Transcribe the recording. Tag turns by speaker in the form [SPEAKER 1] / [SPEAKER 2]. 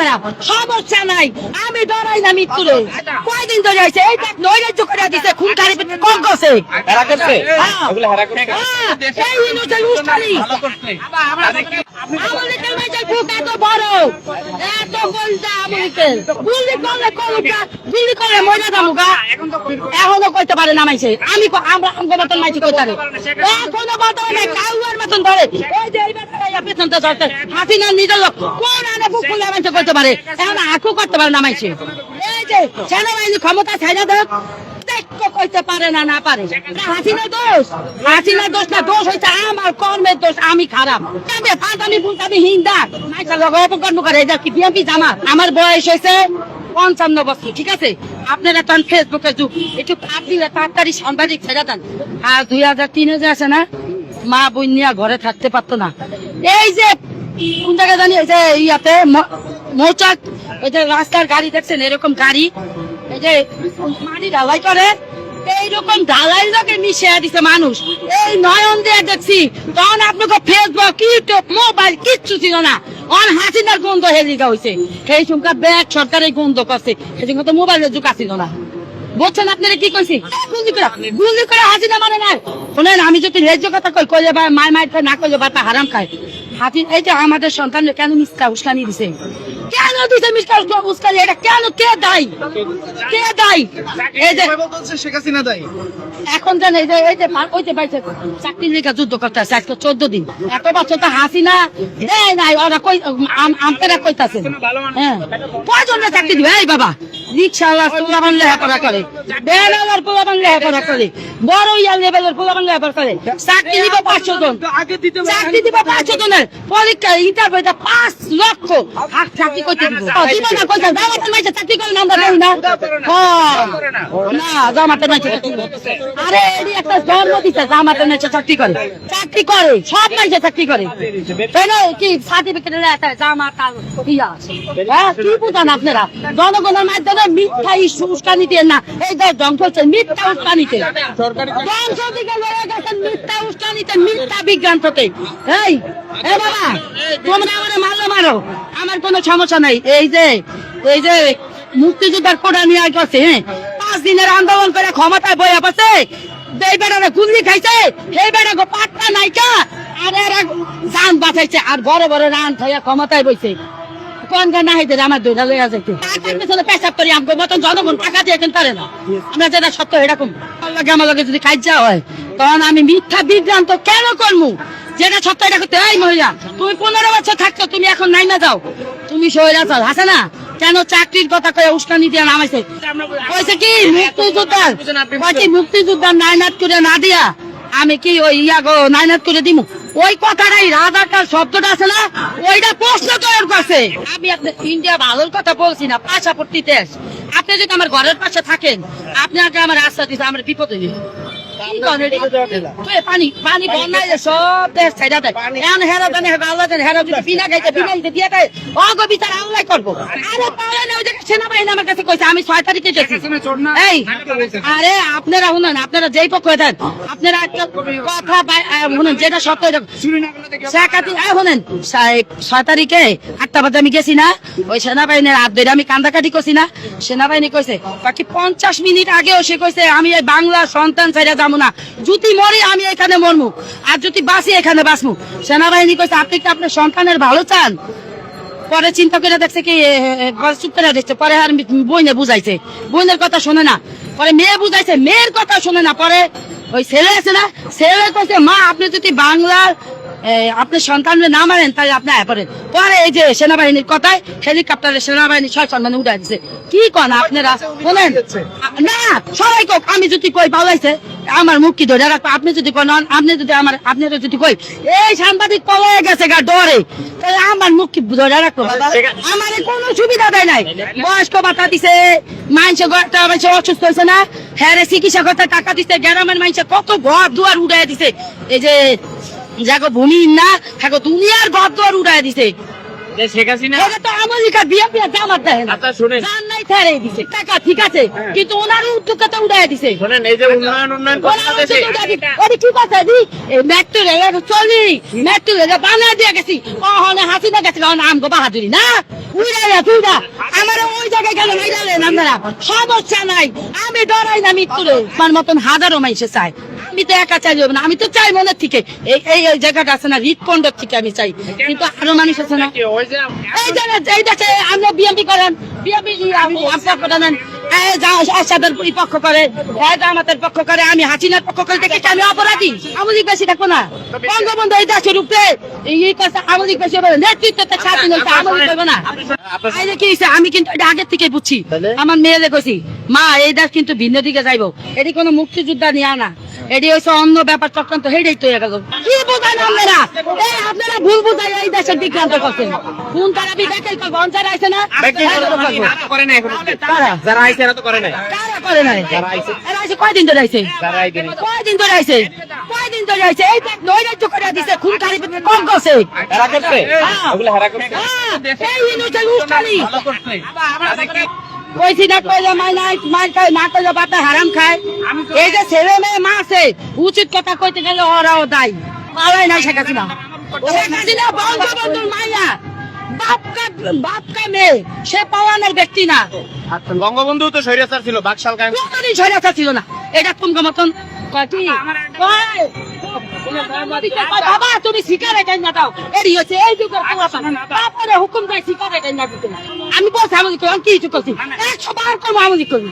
[SPEAKER 1] নাইলে সমস্যা নাই। আমি ডরাই না মৃত্যুরে। কয়দিন ধরে হয়েছে? এই দেখ নৈরাজ্য করে দিছে খুন খারি কম করছে?
[SPEAKER 2] হেরা করছে।
[SPEAKER 1] হ্যাঁ।
[SPEAKER 2] ওগুলো হেরা করছে।
[SPEAKER 1] হ্যাঁ, বুক এত বড়, এত। গুলি করলে গুলি করলে এখনও কইতে পারে নামাইছে। আমি আমরা আমগো মতন মাইছি এখনও পারে কাউয়ার মতন ধরে। এই যে কোন আনে নামাইছে কইতে পারে? এখন আকু করতে পারে এই যে সেনাবাহিনী ক্ষমতা ছাইড়া দেখ আমার খারাপ। আমি জামা আমার বয়স হয়েছে পঞ্চান্ন বছর, ঠিক আছে? আপনারা তখন ফেসবুকে যুগ। একটু দিলে তাড়াতাড়ি সাংবাদিক ছেড়ে দেন। আর দুই হাজার তিন হাজার আছে না মা বোন ঘরে থাকতে পারতো না। এই যে, কোন জায়গায় জানি এই যে ইয়াতে মৌচাক, এই যে রাস্তার গাড়ি দেখছেন, এরকম গাড়ি। এই যে, মাটি ঢালাই করে, এইরকম ঢালাই লোকে মিশিয়ে দিছে মানুষ। এই নয়ন দিয়ে দেখছি, তখন আপনাকে ফেসবুক ইউটিউব মোবাইল কিচ্ছু ছিল না। অন হাসিনার গন্ধ হেলিকা হয়েছে। সেই সংখ্যা ব্যাগ সরকারের গন্ধ করছে। সেই সংখ্যা তো মোবাইলের যুগ আসিল না। বলছেন আপনারা কি কইছি? গুলি করে গুলি করে হাসিনা মানে না শোনেন, আমি যদি ন্যায্য কথা কই, কইলে বা মায় মায় না কইলে বা তা হারাম খায়। হাতি এই যে আমাদের সন্তান কেন মিস্তা উস্কানি দিছে? কেন মিসকা উস্কানি? এটা কেন? কে দায়ী? কে দায়ী? এই যে
[SPEAKER 3] শেখ হাসিনা দায়ী।
[SPEAKER 1] এখন জান এই যে এই যে ওই যে পাইছে চাকরির লেখা যুদ্ধ করতে আছে আজকে চোদ্দ দিন। এত বছর তো হাসি না দেয় নাই ওরা কই আম- আমপেরা কইতাছে হ্যাঁ। কয়জনে চাকরি দিবে? এই বাবা রিক্সাওয়ালা পোলাবান লেখাপড়া করে বেনালার পোলাবান লেখাপড়া করে বড় ইয়া লেভেলের পোলাবান লেখাপড়া করে। চাকরি দিব পাঁচশো জন। চাকরি দিব পাঁচশো জনের। পরীক্ষা ইন্টারভিউতে পাঁচ লক্ষ। চাকরি করতে দিব না কইতা জামাতের মাইছে চাকরি করে না আমরা দেই না হ্যাঁ। না জামাতের মাইছে চাকরি আরে এডি একটা জন্ম দিছে জামাতের মাইছে চাকরি করে চাকরি করে সব মাইছে চাকরি করে তাই না কি সার্টিফিকেট জামাত ইয়া আছে। হ্যাঁ কি বুঝান আপনারা জনগণের মাধ্যমে মিথ্যা ইস্যু উস্কানি দিয়ে না এই যে ধ্বংস হচ্ছে মিথ্যা উস্কানিতে ধ্বংস দিকে লড়ে গেছেন মিথ্যা উস্কানিতে মিথ্যা বিজ্ঞান থেকে এই এ বাবা, তোমরা আমার মারো মারো। আমার কোনো সমস্যা নাই। এই যে এই যে মুক্তিযোদ্ধার কোটা নিয়ে গেছে হ্যাঁ? পাঁচ দিনের আন্দোলন করে ক্ষমতায় বইয়া পাচ্ছে এই বেটারা গুল্লি খাইছে এই বেটা গো পাট্টা নাইকা, আর এরা জান বাঁচাইছে, আর বড় বড় রান খাইয়া ক্ষমতায় বইছে। কোন গান না হইতে আমার দুইটা লইয়া যাইতে। পেছনে পেশাব করি, আমগো মতন জনগণ টাকা দিয়ে কিনতে না। আমরা যেটা সত্য এরকম আমার যদি কাজ হয়, তখন আমি মিথ্যা বিভ্রান্ত কেন করব যেটা সত্য এটা করতে এই মহিলা তুমি পনেরো বছর থাকছো তুমি এখন নাই না যাও। তুমি হাসে না? কেন চাকরির কথা কয়ে উস্কানি দিয়ে নামাইছে? কইছে কি মুক্তিযোদ্ধার? মুক্তিযোদ্ধার নাইনাত করে না দিয়া আমি কি ওই ইয়া গো নাইনাত করে দিমু? ওই কথাটাই রাজাকার শব্দটা আছে না? ওইটা প্রশ্ন তৈরি করছে। আমি আপনার ইন্ডিয়া ভালোর কথা বলছি না পাশাপট্টি দেশ। আপনি যদি আমার ঘরের পাশে থাকেন আপনাকে আমার রাস্তা দিতে আমার বিপদে? ওই পানি পানি বন্যায় যে সব দেশ ছাইড়া দেয় এখন হেরা জানে আল্লাহ জানে হেরা যদি বিনা খাইতে বিনা দিতে দিয়ে দেয় অগো আল্লাহ করব। আরে পারে না ওই জায়গায় সেনাবাহিনী আমার কাছে কইছে আমি ছয় তারিখে গেছি। এই আরে আপনারা শুনেন আপনারা যেই পক্ষ দেন আপনারা একটা কথা শুনেন যেটা সত্য শুনেন ছয় তারিখে আটটা বাজে আমি গেছি না ওই সেনাবাহিনীর হাত ধরে আমি কান্দাকাটি করছি না। সেনাবাহিনী কইছে বাকি পঞ্চাশ মিনিট আগেও সে কইছে আমি এই বাংলা সন্তান ছাইরা যাব না। যদি মরি, আমি এখানে মরমু। আর যদি বাসি এখানে বাঁচমু। সেনাবাহিনী কইছে, আপনি কি আপনার সন্তানের ভালো চান? পরে চিন্তা করে দেখছে কি চুপ করে দেখছে। পরে আর বইনে বুঝাইছে। বইনের কথা শোনে না। পরে মেয়ে বুঝাইছে, মেয়ের কথা শোনে না। পরে ওই ছেলে আছে না, ছেলে কইছে, মা, আপনি যদি বাংলার আপনি সন্তানের না মারেন তাহলে আপনি আয় করেন পরে এই যে সেনাবাহিনীর কথায় হেলিকপ্টারে সেনাবাহিনী ছয় সন্ধানে উঠাই দিচ্ছে কি কন আপনারা? বলেন না সবাই কোক আমি যদি কই পালাইছে আমার মুখ কি ধরে রাখব। আপনি যদি কোন আপনি যদি আমার আপনি যদি কই এই সাংবাদিক পলায় গেছে গা ডরে। তাহলে আমার মুখ কি ধরে রাখব। আমার কোনো সুবিধা দেয় নাই। বয়স্ক ভাতা দিছে মানুষ অসুস্থ হয়েছে না? হ্যাঁ চিকিৎসা করতে টাকা দিছে গ্রামের মানুষ কত ঘর দুয়ার উড়াই দিছে। এই যে যাগো ভূমি না থাকো দুনিয়ার দুয়ার উড়াই দিছে।
[SPEAKER 2] শেখ হাসিনা
[SPEAKER 1] তো আমেরিকা বিয়ে বিয়ে জামাত দেয় না।
[SPEAKER 2] আচ্ছা শুনেন।
[SPEAKER 1] জান নাই দিছে। টাকা ঠিক আছে কিন্তু ওনার উদ্যোগটা তো উড়াই দিছে।
[SPEAKER 2] শোনেন এই যে উন্নয়ন উন্নয়ন
[SPEAKER 1] ওরে কি কথা দি মেট্রো রেল চলি। মেট্রো রেল বানা দিয়ে গেছি। ওহনে হাসিনা গেছে কারণ আমগো বাহাদুরি না? উড়ে রে তুই না আমার ওই জায়গায় গেল নাই জানেন আপনারা। সমস্যা নাই। আমি ডরাই না মৃত্যুরে। আমার মতন হাজারো মাইসে চাই আমি তো একা চাই না। আমি তো চাই মনের থেকে। এই এই জায়গাটা আছে না হৃদপণ্ডর থেকে আমি চাই। কিন্তু আরও মানুষ আছে না। এই যে এই দেশে আমরা বিএমপি করেন। বিএমপি আপনার পক্ষ করে পক্ষ করে আমি হাসিনার পক্ষ করে দেখেছি আমি অপরাধী? আমলিক বেশি থাকব না। বঙ্গবন্ধু এই দেশের উপরে আমলিক বেশি হবে নেতৃত্বতে স্বাধীন হয়েছে আমলিক করব না। কি হইছে, আমি কিন্তু এটা আগের থেকে বুঝছি? আমার মেয়েরে কইছি মা এই দেশ কিন্তু ভিন্ন দিকে যাইবো। এটি কোনো মুক্তিযোদ্ধা নিয়ে না। এটি হচ্ছে অন্য ব্যাপার চক্রান্ত হেডেই তো কি বোঝান আপনারা? এই আপনারা ভুল বুঝাই এই দেশের বিক্রান্ত করছেন। কোন তারা না? তো করব।
[SPEAKER 2] এরা তো করে নাই যারা আইছে এরা তো করে নাই।
[SPEAKER 1] করে নাই? এরা আইছে কয়দিন ধরে আইছে?
[SPEAKER 2] যারা আইছে
[SPEAKER 1] কয়দিন ধরে আইছে? কয়দিন ধরে আইছে? এই নৈরাজ্য করে দিছে খুন খালি কম করছে।
[SPEAKER 2] হেরা
[SPEAKER 1] হ্যাঁ, এই উস্কানি। কইছি না মাই নাই মাই খায় হারাম খায়। এই যে ছেলে মেয়ে মা আছে উচিত কথা কইতে গেলে ওরাও দায়ী। পালাই নাই শেখাচ্ছি না শেখাচ্ছি না বঙ্গবন্ধুর মাইয়া। বাপকা বাপকা মেয়ে সে পাওয়ানোর ব্যক্তি না।
[SPEAKER 2] বঙ্গবন্ধু তো স্বৈরাচার ছিল বাকশাল
[SPEAKER 1] ছিল না। এটা কোন মতন কয় কি? বাবা তুমি সিগারেট না দাও। এরি হচ্ছে এই যুগের তারপরে হুকুম দেয় সিগারেট না দিতে আমি বলছি আমি কি কিছু করছি? একশো বার কম আমি করি?